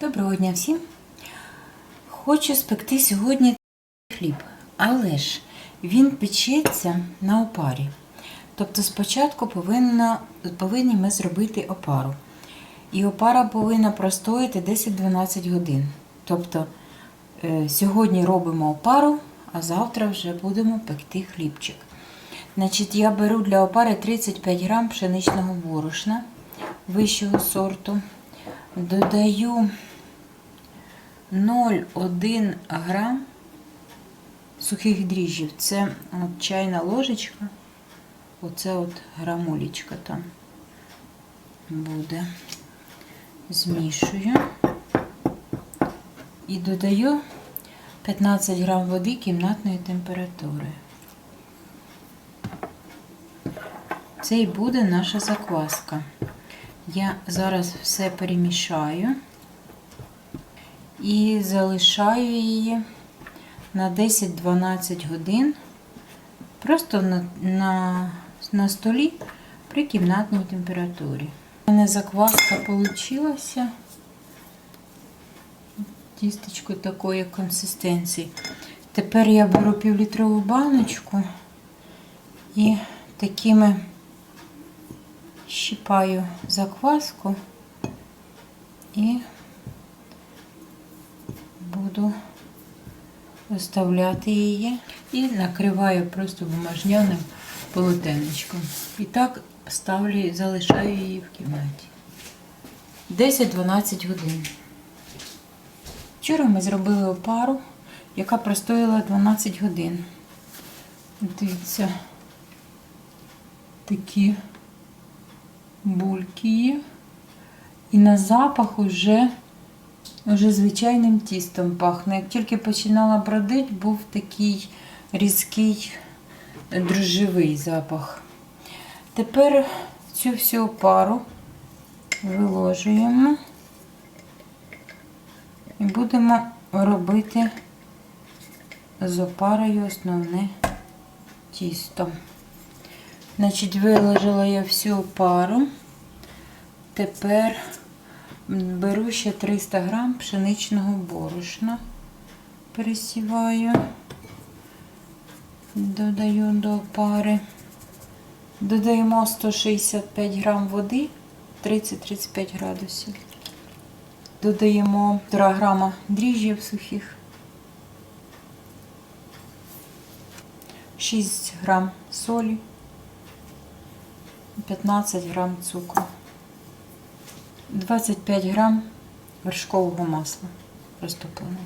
Доброго дня всім! Хочу спекти сьогодні хліб, але ж він печеться на опарі. Тобто спочатку повинна, повинні ми зробити опару. І опара повинна простояти 10-12 годин. Тобто е, сьогодні робимо опару, а завтра вже будемо пекти хлібчик. Значить, я беру для опари 35 грам пшеничного борошна вищого сорту. Додаю 0,1 грам сухих дріжджів. Це от чайна ложечка. Оце от грамулечка там буде. Змішую. І додаю 15 грам води кімнатної температури. Це і буде наша закваска. Я зараз все перемішаю і залишаю її на 10-12 годин просто на, на, на столі при кімнатній температурі. У мене закваска вийшла. Тістечко такої консистенції. Тепер я беру півлітрову баночку і такими щипаю закваску і буду оставляти її і накриваю просто бумажняним полотенечком. І так ставлю, залишаю її в кімнаті. 10-12 годин. Вчора ми зробили опару, яка простояла 12 годин. Дивіться, такі бульки. І на запах уже, уже звичайним тістом пахне. Як тільки починала бродити, був такий різкий дрожжевий запах. Тепер цю всю пару виложуємо і будемо робити з опарою основне тісто. Значить, виложила я всю пару. Тепер беру ще 300 грам пшеничного борошна, пересіваю, додаю до пари. Додаємо 165 грам води, 30-35 градусів. Додаємо 1 грама дріжджів сухих, 6 грам солі. 15 грам цукру, 25 грам вершкового масла розтопленого.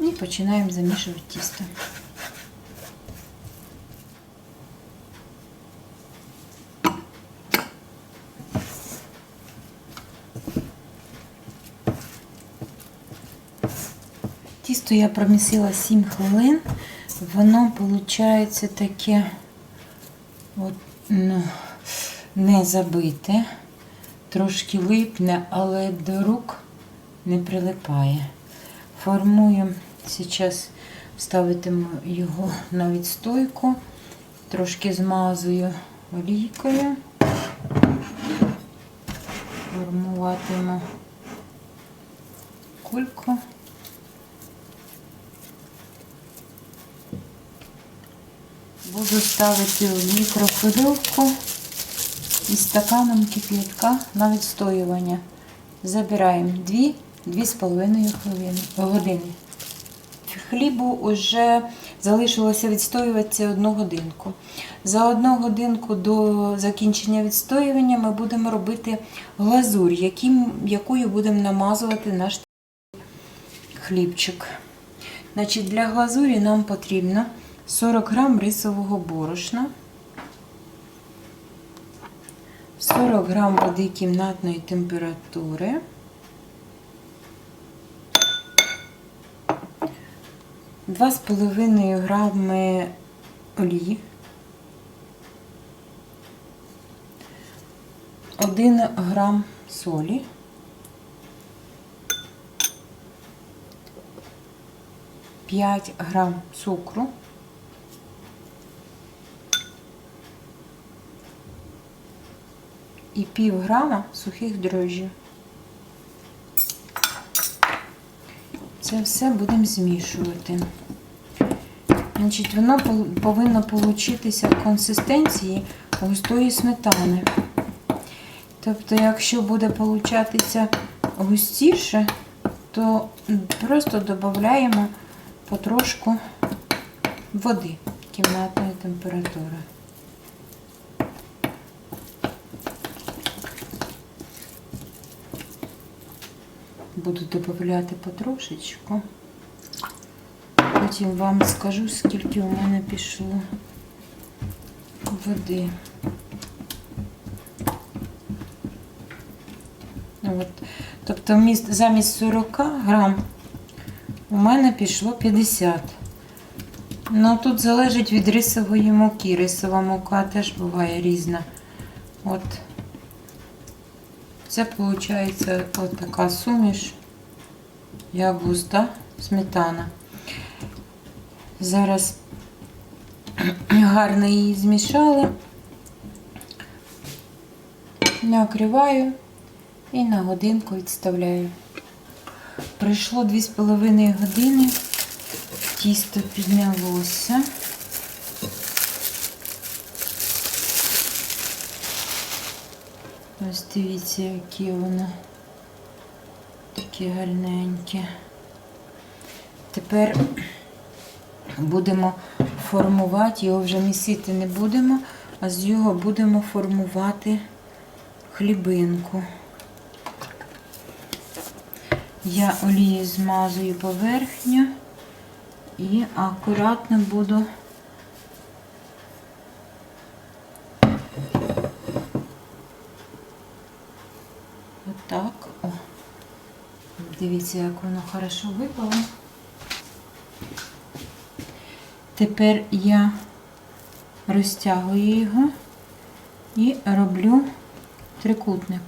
І починаємо замішувати тісто. Тісто я промісила 7 хвилин. Воно виходить таке от, ну, не забите, трошки липне, але до рук не прилипає. Формую, зараз ставитиму його на відстойку, трошки змазую олійкою, формуватиму кульку. Буду ставити в мікрохвильовку із стаканом кип'ятка на відстоювання. Забираємо 2-2,5 години. Хлібу вже залишилося відстоюватися одну годинку. За одну годинку до закінчення відстоювання ми будемо робити глазурь, яким, якою будемо намазувати наш хлібчик. Значить, Для глазурі нам потрібно 40 грам рисового борошна, 40 грам води кімнатної температури, 2,5 грами олії, 1 грам солі, П'ять грам цукру, і пів грама сухих дрожжів. Це все будемо змішувати. Значить, воно пол- повинно получитися в консистенції густої сметани. Тобто, якщо буде получатися густіше, то просто додаємо потрошку води кімнатної температури. Буду додати потрошечку. Потім вам скажу, скільки у мене пішло води. От. Тобто замість 40 грам у мене пішло 50. Ну тут залежить від рисової муки. Рисова мука теж буває різна. От. Це виходить от така суміш, як густа сметана. Зараз гарно її змішали. Накриваю і на годинку відставляю. Пройшло 2,5 години, тісто піднялося. Ось дивіться, які воно такі гарненькі. Тепер будемо формувати, його вже місити не будемо, а з його будемо формувати хлібинку. Я олією змазую поверхню і акуратно буду отак. О. Дивіться, як воно хорошо випало. Тепер я розтягую його і роблю трикутник.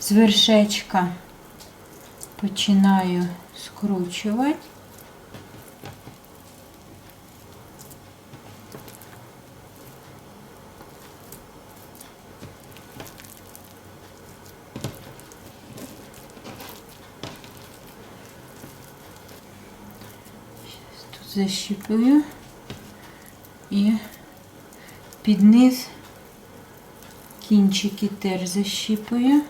З вершечка починаю скручувати. Тут защіпую і під низ кінчики теж защіпую.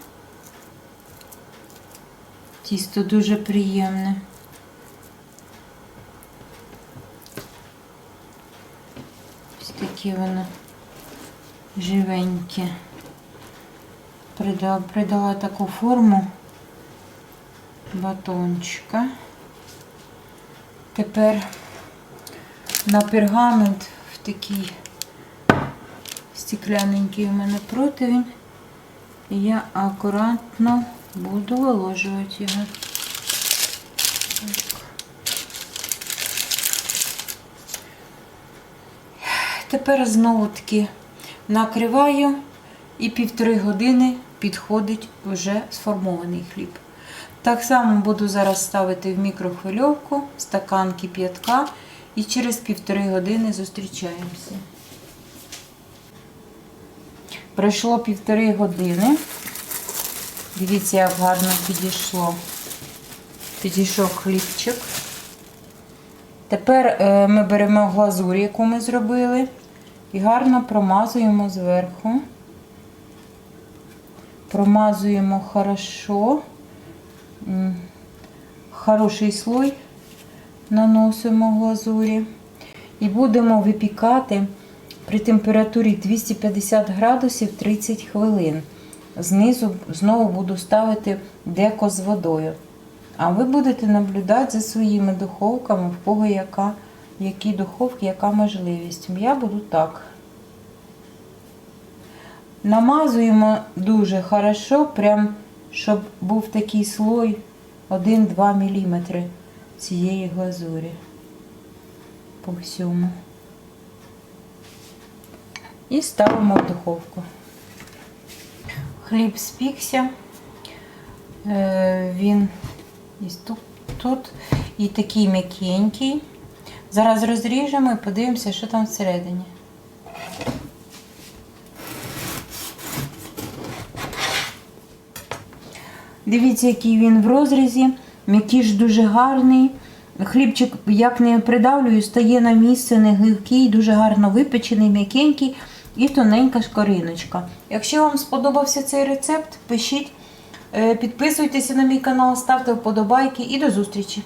Тісто дуже приємне. Ось таке воно живеньке. Придала, придала таку форму батончика. Тепер на пергамент в такий стекляненький у мене противень. І я акуратно буду виложувати його. Тепер знову таки накриваю і півтори години підходить вже сформований хліб. Так само буду зараз ставити в мікрохвильовку стакан кип'ятка і через півтори години зустрічаємося. Пройшло півтори години. Дивіться, як гарно підійшло. Підійшов хлібчик. Тепер е, ми беремо глазурь, яку ми зробили, і гарно промазуємо зверху. Промазуємо хорошо. Хороший слой наносимо глазурі. І будемо випікати при температурі 250 градусів 30 хвилин. Знизу знову буду ставити деко з водою. А ви будете наблюдати за своїми духовками, в кого яка, які духовки, яка можливість. Я буду так. Намазуємо дуже хорошо, прям, щоб був такий слой 1-2 мм цієї глазурі по всьому. І ставимо в духовку. Хліб спікся. Е, Він ось тут, тут і такий м'якенький. Зараз розріжемо і подивимося, що там всередині. Дивіться, який він в розрізі, м'який ж дуже гарний. Хлібчик, як не придавлюю, стає на місце, не гливкий, дуже гарно випечений, м'якенький і тоненька шкариночка. Якщо вам сподобався цей рецепт, пишіть, е, підписуйтеся на мій канал, ставте вподобайки і до зустрічі!